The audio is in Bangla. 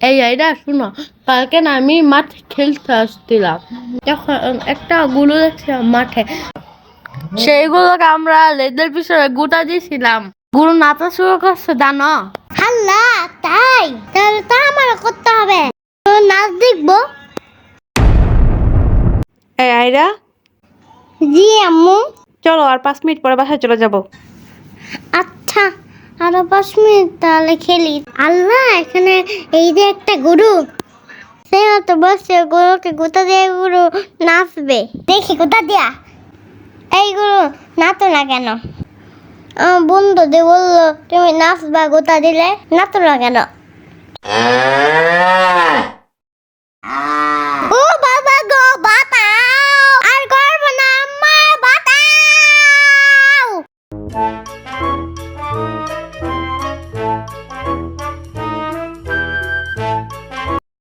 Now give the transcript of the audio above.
এই আইডা শুনো কালকে না আমি মাঠে খেলতে আসছিলাম। তখন একটা গুলো দেখছিলাম মাঠে। সেইগুলোকে আমরা লেদের পিছনে গোটা দিয়েছিলাম। গুরু নাচা শুরু করছে জানো? হাল্লা তাই? তাহলে তা আমার করতে হবে। নাচ দেখব। এই আয়রা জি আম্মু। চলো আর পাঁচ মিনিট পরে বাসায় চলে যাব। আচ্ছা। আরও পাঁচ মিনিট তাহলে খেলি। আল্লাহ, এখানে এই যে একটা গরু। সে হয়তো বসছে গরুকে গোতা দিয়ে গরু নাচবে। দেখি গোতা দিয়া। এই গরু নাতো না কেন? বন্ধু দে বলল, তুমি নাচবা গোতা দিলে নাতো না কেন?